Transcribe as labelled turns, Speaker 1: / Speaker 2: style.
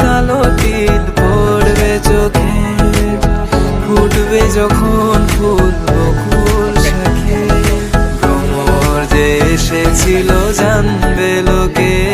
Speaker 1: কালো তিল পড়বে চোখে ফুটবে যখন ফুল বকুল শাখে। ভ্রমর যে এসেছিল জানবে লোকের